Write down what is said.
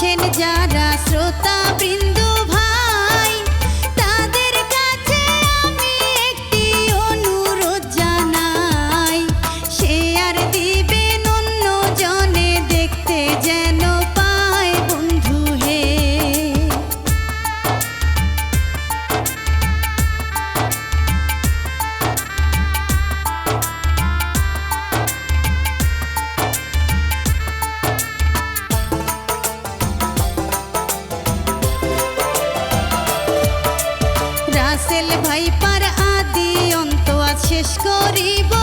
আছেন যারা শ্রোতা। পার আদি অন্ত আজ শেষ করিব।